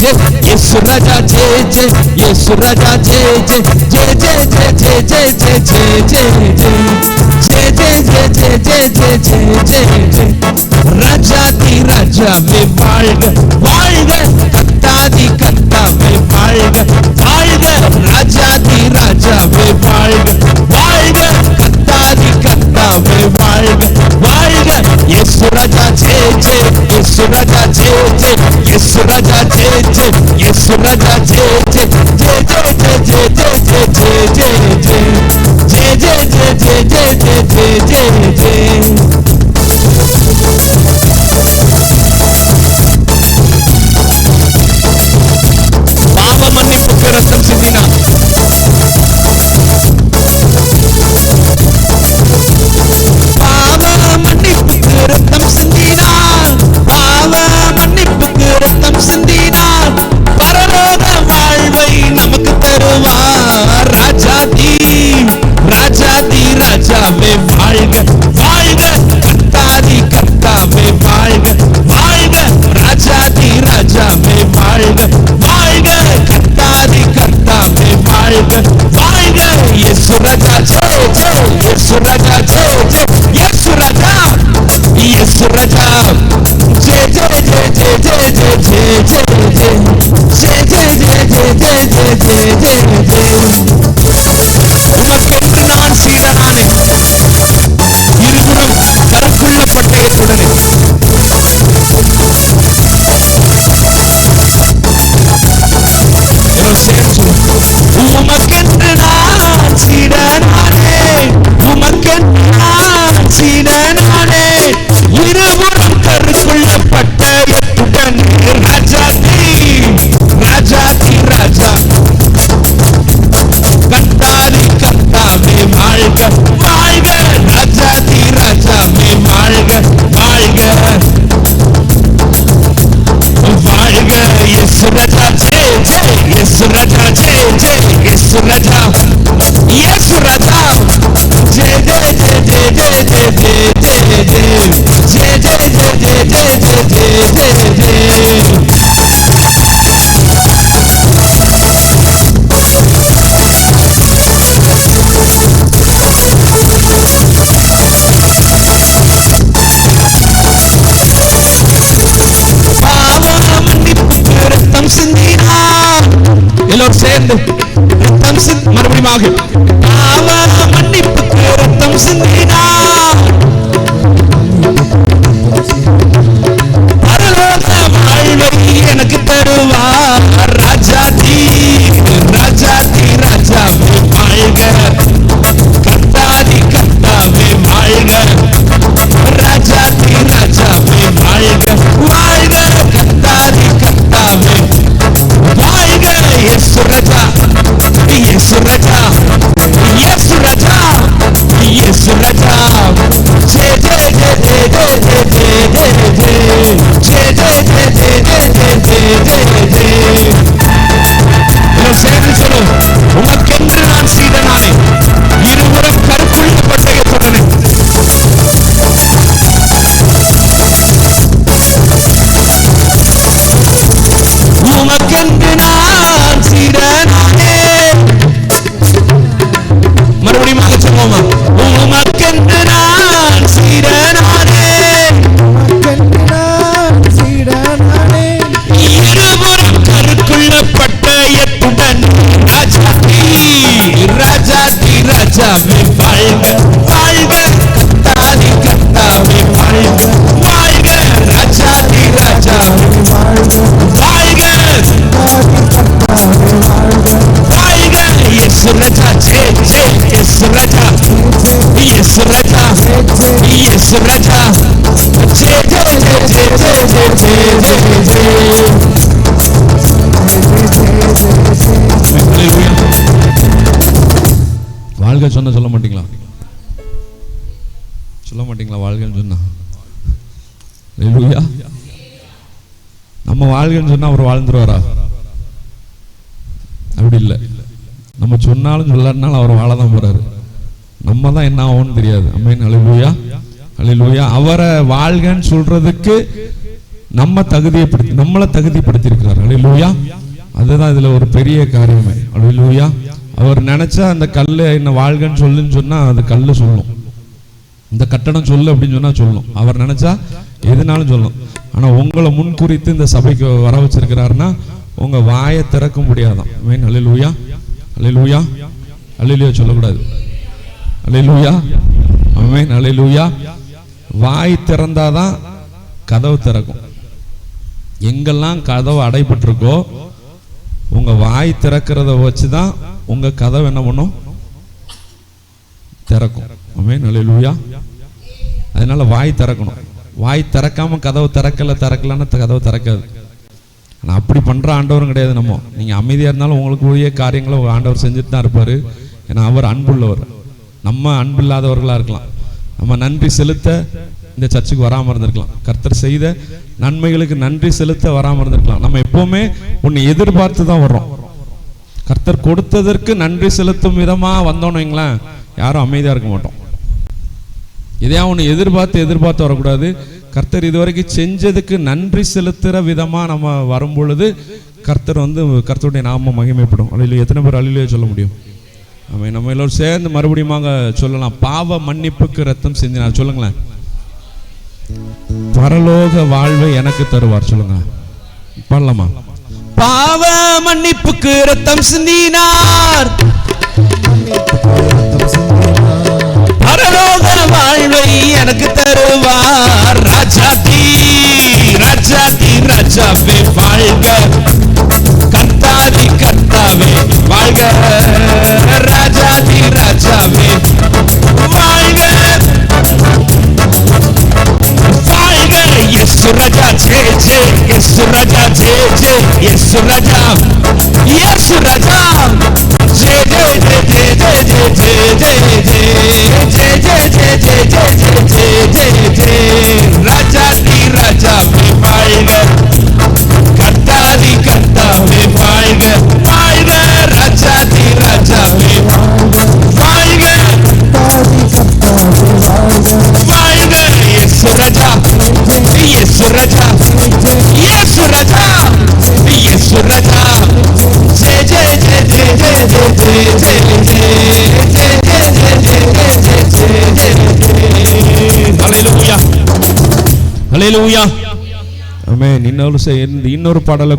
జే యేసు రాజా జే జే యేసు రాజా జే జే జే జే జే జే జే జే జే జే జే జే జే జే జే జే జే jeje Yesu raja jeje Yesu raja jeje jeje jeje jeje jeje jeje jeje jeje jeje jeje சேர்ந்து ரத்தம் மறுபடியும் மன்னிப்பு ரத்தம் சிந்தினார். jest wreta, i வாழ்க சொன்ன சொல்ல மாட்டீங்களா? சொல்ல மாட்டீங்களா வாழ்கன்னு சொன்னா? நம்ம வாழ்கன்னு சொன்னா அவர் வாழ்ந்துருவாரா? அப்படி இல்லை. நம்ம சொன்னாலும் சொல்லாருனாலும் அவர் வாழதான் போறாரு. நம்ம தான் என்ன ஆகும்னு தெரியாது. அம்மேன் அழிலூயா அழிலூயா அவரை வாழ்கன்னு சொல்றதுக்கு நம்ம தகுதியைப்படுத்தி நம்மளை தகுதிப்படுத்தியிருக்கிறார். அழிலூயா அதுதான் இதில் ஒரு பெரிய காரியமே. அழிலூயா அவர் நினச்சா அந்த கல் என்ன வாழ்கன்னு சொல்லுன்னு சொன்னால் அது கல் சொல்லும் இந்த கட்டடம் சொல்லு அப்படின்னு சொன்னால் சொல்லும் அவர் நினச்சா எதுனாலும் சொல்லும் ஆனால் உங்களை முன்குறித்து இந்த சபைக்கு வர வச்சிருக்கிறாருன்னா உங்கள் வாயை திறக்க முடியாதான் மீன் அழிலூயா அழிலூயா அழிலியா சொல்லக்கூடாது. அல்லேலூயா ஆமென் அல்லேலூயா வாய் திறந்தாதான் கதவு திறக்கும். எங்கெல்லாம் கதவு அடைபட்டிருக்கோ உங்க வாய் திறக்கிறத வச்சு தான் உங்க கதவு என்ன பண்ணும்? திறக்கும். ஆமென் அல்லேலூயா அதனால வாய் திறக்கணும். வாய் திறக்காம கதவு திறக்கல திறக்கலன்னு கதவு திறக்காது. ஆனா அப்படி பண்ற ஆண்டவரும் கிடையாது நம்ம. நீங்க அமைதியாக இருந்தாலும் உங்களுக்கு உரிய காரியங்களை ஆண்டவர் செஞ்சுட்டு தான் இருப்பார். ஏன்னா அவர் அன்புள்ளவர். நம்ம அன்பில்லாதவர்களா இருக்கலாம். நம்ம நன்றி செலுத்த இந்த சர்ச்சுக்கு வராம இருந்திருக்கலாம். கர்த்தர் செய்த நன்மைகளுக்கு நன்றி செலுத்த வராம இருந்திருக்கலாம். நம்ம எப்போவுமே ஒன்று எதிர்பார்த்து தான் வர்றோம். கர்த்தர் கொடுத்ததற்கு நன்றி செலுத்தும் விதமா வந்தோம்னு வைங்களேன் யாரும் அமைதியா இருக்க மாட்டோம். இதையா ஒன்று எதிர்பார்த்து எதிர்பார்த்து வரக்கூடாது. கர்த்தர் இதுவரைக்கும் செஞ்சதுக்கு நன்றி செலுத்துற விதமா நம்ம வரும் பொழுது கர்த்தர் வந்து கர்த்தருடைய நாம மகிமைப்படும். அழிலு எத்தனை பேர் அழிலையோ சொல்ல முடியும்? அவை நம்ம எல்லோரும் சேர்ந்து மறுபடியும் சொல்லலாம். பாவ மன்னிப்புக்கு ரத்தம் சிந்தினார் சொல்லுங்களேன். பரலோக வாழ்வை எனக்கு தருவார் சொல்லுங்க பண்ணலாமா பாவ மன்னிப்புக்கு ரத்தம் சிந்தினார். பரலோக வாழ்வை எனக்கு தருவார். ராஜாதி ராஜாதி ராஜாவே வாழ்க. கர்த்தாதி கர்த்தாவே Raja என்ன செய்ய இன்னொரு பாடலை